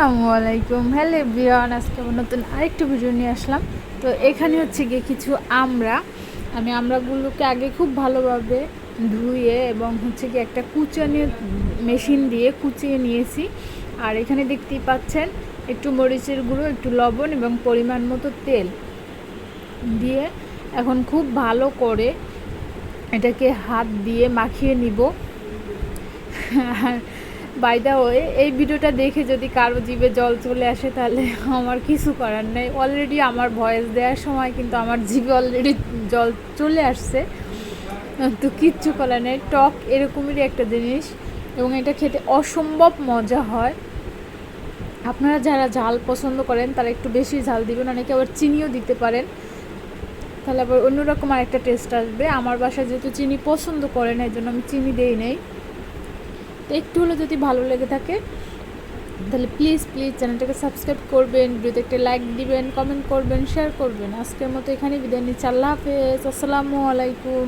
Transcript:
আসসালামু আলাইকুম। Hello everyone আজকে আমার নতুন আরেকটু ভিডিও নিয়ে আসলাম। তো এখানে হচ্ছে গিয়ে কিছু আমরা। আমি আমরাগুলোকে আগে খুব ভালোভাবে ধুয়ে এবং হচ্ছে কি একটা কুচানি মেশিন দিয়ে কুচিয়ে নিয়েছি। আর এখানে দেখতেই পাচ্ছেন, একটু মরিচের গুঁড়ো, একটু লবণ এবং পরিমাণ মতো তেল দিয়ে এখন খুব ভালো করে এটাকে হাত দিয়ে মাখিয়ে নিব। আর বাই দা ওয়ে এই ভিডিওটা দেখে যদি কারও জীবে জল চলে আসে তাহলে আমার কিছু করার নেই। অলরেডি আমার ভয়েস দেওয়ার সময় কিন্তু আমার জিভে অলরেডি জল চলে আসছে। তো কিচ্ছু করার নেই। টক এরকমেরই একটা জিনিস এবং এটা খেতে অসম্ভব মজা হয়। আপনারা যারা ঝাল পছন্দ করেন, তারা একটু বেশি ঝাল দিবেন। অনেকে আবার চিনিও দিতে পারেন। তাহলে আবার অন্যরকম আরেকটা টেস্ট আসবে। আমার বাসায় যেহেতু চিনি পছন্দ করে না এই জন্য আমি চিনি দেই নেই। তো একটু হলে যদি ভালো লেগে থাকে, তাহলে প্লিজ প্লিজ চ্যানেলটাকে সাবস্ক্রাইব করবেন, ভিডিওতে একটা লাইক দিবেন কমেন্ট করবেন শেয়ার করবেন। আজকের মতো এখানে বিদায় নিচ্ছি। আল্লাহ হাফেজ। আসসালামু আলাইকুম।